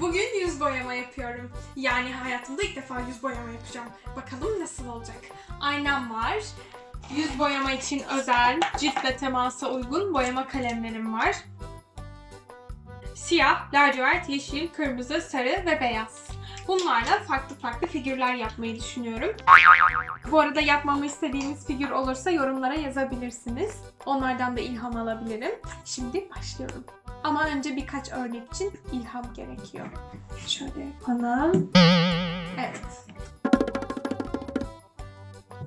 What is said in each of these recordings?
Bugün yüz boyama yapıyorum. Yani hayatımda ilk defa yüz boyama yapacağım. Bakalım nasıl olacak. Aynam var. Yüz boyama için özel, cilt ve temasa uygun boyama kalemlerim var. Siyah, lacivert, yeşil, kırmızı, sarı ve beyaz. Bunlarla farklı farklı figürler yapmayı düşünüyorum. Bu arada yapmamı istediğiniz figür olursa yorumlara yazabilirsiniz. Onlardan da ilham alabilirim. Şimdi başlıyorum. Ama önce birkaç örnek için ilham gerekiyor. Şöyle yapalım. Evet.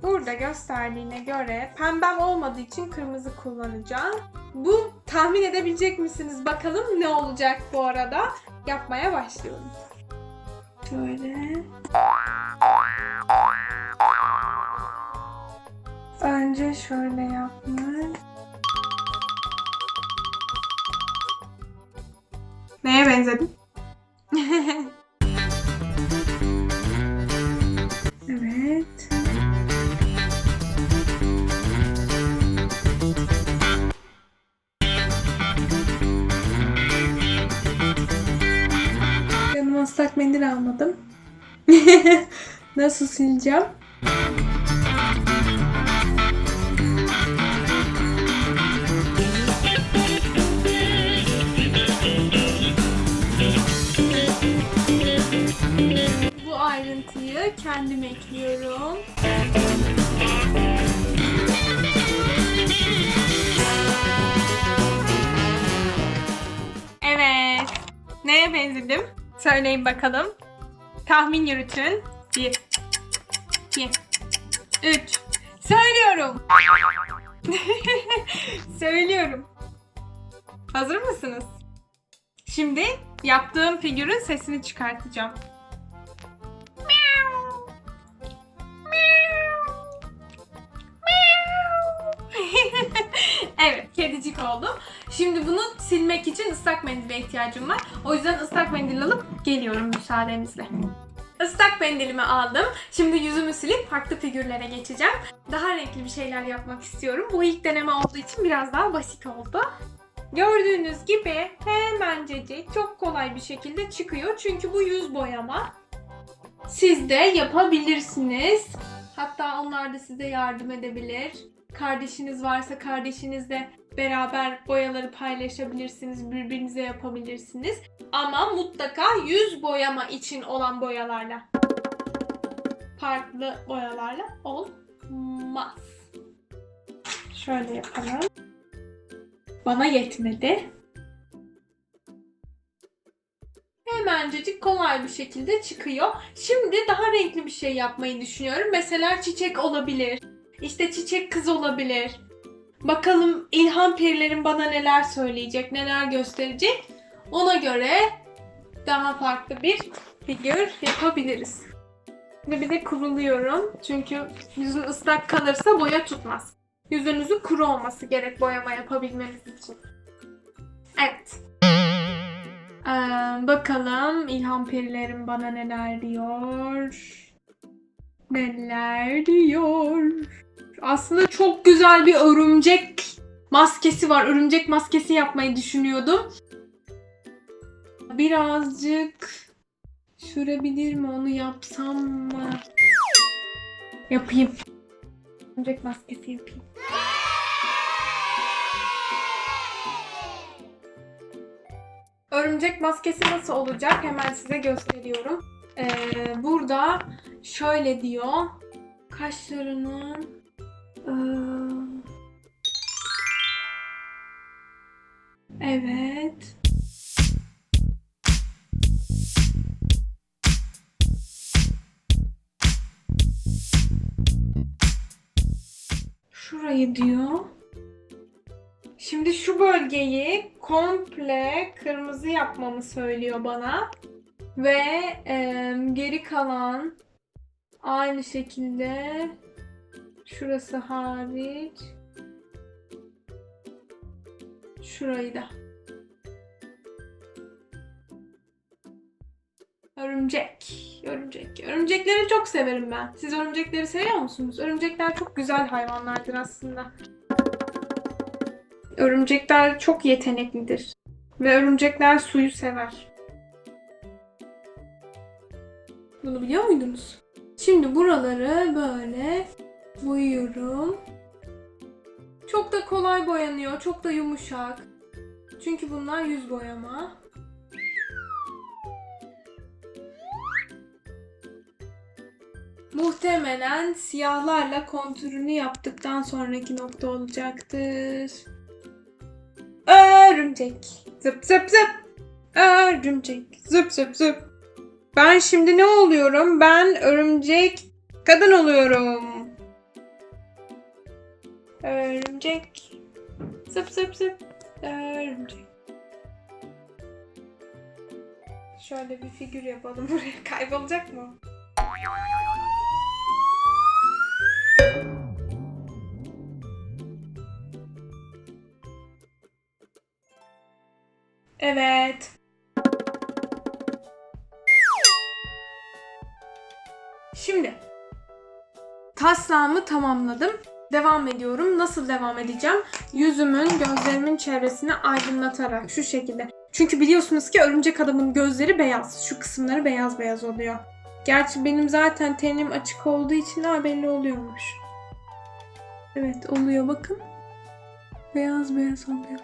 Burada gösterdiğine göre pembem olmadığı için kırmızı kullanacağım. Bu tahmin edebilecek misiniz? Bakalım ne olacak bu arada? Yapmaya başlıyorum. Şöyle. Önce şöyle yapmış. Neye benzedim? evet. Yanıma ıslak mendil almadım. Nasıl sileceğim? Ayrıntıyı kendim ekliyorum. Evet. Neye benzedim? Söyleyin bakalım. Tahmin yürütün. Bir, iki, üç. Söylüyorum. Söylüyorum. Hazır mısınız? Şimdi yaptığım figürün sesini çıkartacağım. Oldum. Şimdi bunu silmek için ıslak mendile ihtiyacım var. O yüzden ıslak mendil alıp geliyorum müsaadenizle. Islak mendilimi aldım. Şimdi yüzümü silip farklı figürlere geçeceğim. Daha renkli bir şeyler yapmak istiyorum. Bu ilk deneme olduğu için biraz daha basit oldu. Gördüğünüz gibi hemencecik çok kolay bir şekilde çıkıyor. Çünkü bu yüz boyama. Siz de yapabilirsiniz. Hatta onlar da size yardım edebilir. Kardeşiniz varsa kardeşinizle beraber boyaları paylaşabilirsiniz. Birbirinize yapabilirsiniz. Ama mutlaka yüz boyama için olan boyalarla. Farklı boyalarla olmaz. Şöyle yapalım. Bana yetmedi. Hemencecik kolay bir şekilde çıkıyor. Şimdi daha renkli bir şey yapmayı düşünüyorum. Mesela çiçek olabilir. İşte çiçek kız olabilir. Bakalım ilham perilerin bana neler söyleyecek, neler gösterecek. Ona göre daha farklı bir figür yapabiliriz. Şimdi bir de kuruluyorum. Çünkü yüzün ıslak kalırsa boya tutmaz. Yüzünüzün kuru olması gerek boyama yapabilmeniz için. Evet. Ee, bakalım ilham perilerim bana neler diyor. Neler diyor. Aslında çok güzel bir örümcek maskesi var. Örümcek maskesi yapmayı düşünüyordum. Birazcık sürebilir mi onu yapsam mı? Yapayım. Örümcek maskesi yapayım. Örümcek maskesi nasıl olacak? Hemen size gösteriyorum. Ee, burada şöyle diyor. Kaşlarının Evet. Şurayı diyor. Şimdi şu bölgeyi komple kırmızı yapmamı söylüyor bana. Ve em, geri kalan aynı şekilde şurası hariç şurayı da. Örümcek. Örümcek. Örümcekleri çok severim ben. Siz örümcekleri seviyor musunuz? Örümcekler çok güzel hayvanlardır aslında. Örümcekler çok yeteneklidir. Ve örümcekler suyu sever. Bunu biliyor muydunuz? Şimdi buraları böyle boyuyorum. Çok da kolay boyanıyor, çok da yumuşak. Çünkü bunlar yüz boyama. Muhtemelen siyahlarla kontürünü yaptıktan sonraki nokta olacaktır. Örümcek. Zıp zıp zıp. Örümcek. Zıp zıp zıp. Ben şimdi ne oluyorum? Ben örümcek kadın oluyorum. Örümcek. Zıp zıp zıp. Örümcek. Şöyle bir figür yapalım buraya. Kaybolacak mı? Evet. Şimdi taslağımı tamamladım. Devam ediyorum. Nasıl devam edeceğim? Yüzümün, gözlerimin çevresini aydınlatarak şu şekilde. Çünkü biliyorsunuz ki örümcek adamın gözleri beyaz. Şu kısımları beyaz beyaz oluyor. Gerçi benim zaten tenim açık olduğu için daha belli oluyormuş. Evet oluyor bakın. Beyaz beyaz oluyor.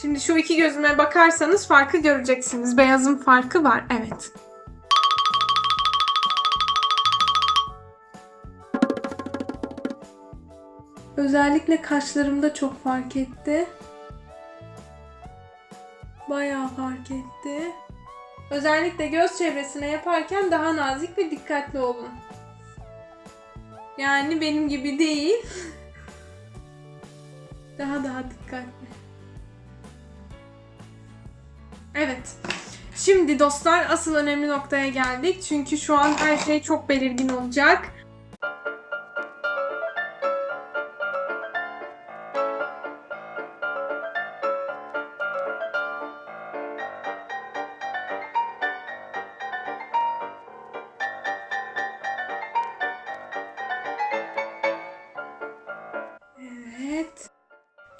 Şimdi şu iki gözüme bakarsanız farkı göreceksiniz. Beyazın farkı var. Evet. Özellikle kaşlarımda çok fark etti. Bayağı fark etti. Özellikle göz çevresine yaparken daha nazik ve dikkatli olun. Yani benim gibi değil. daha daha dikkatli. Evet. Şimdi dostlar asıl önemli noktaya geldik. Çünkü şu an her şey çok belirgin olacak.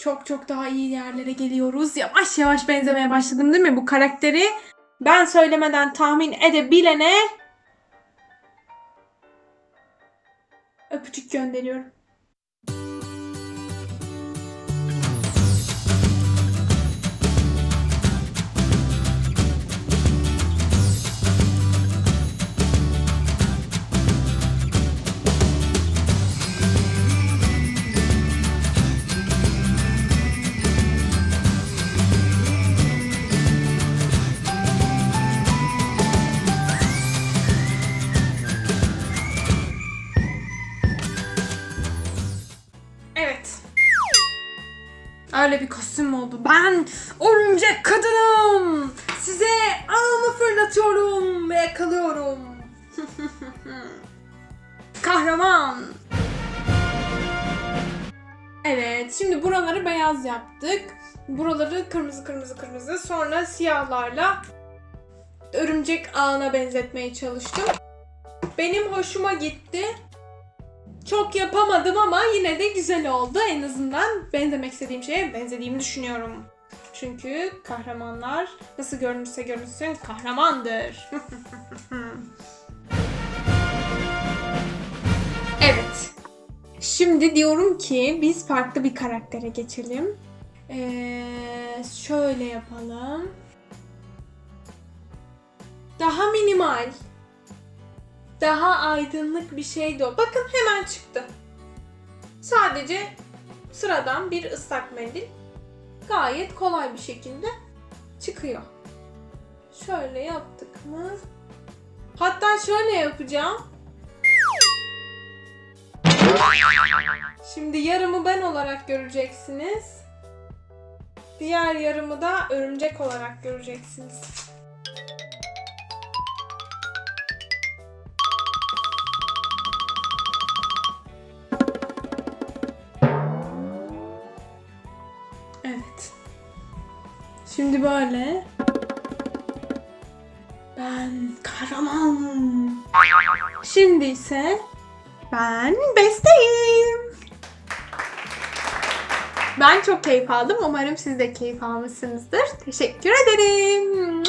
Çok çok daha iyi yerlere geliyoruz. Yavaş yavaş benzemeye başladım değil mi bu karakteri? Ben söylemeden tahmin edebilene öpücük gönderiyorum. Öyle bir kostüm oldu. Ben örümcek kadınım. Size ağımı fırlatıyorum ve yakalıyorum. Kahraman. Evet, şimdi buraları beyaz yaptık. Buraları kırmızı kırmızı kırmızı. Sonra siyahlarla örümcek ağına benzetmeye çalıştım. Benim hoşuma gitti. Çok yapamadım ama yine de güzel oldu. En azından benzemek istediğim şeye benzediğimi düşünüyorum. Çünkü kahramanlar nasıl görünürse görünsün kahramandır. evet. Şimdi diyorum ki biz farklı bir karaktere geçelim. Ee, şöyle yapalım. Daha minimal daha aydınlık bir şeydi o. Bakın hemen çıktı. Sadece sıradan bir ıslak mendil. Gayet kolay bir şekilde çıkıyor. Şöyle yaptık mı? Hatta şöyle yapacağım. Şimdi yarımı ben olarak göreceksiniz. Diğer yarımı da örümcek olarak göreceksiniz. Şimdi böyle. Ben kahraman. Şimdi ise ben besteyim. Ben çok keyif aldım. Umarım siz de keyif almışsınızdır. Teşekkür ederim.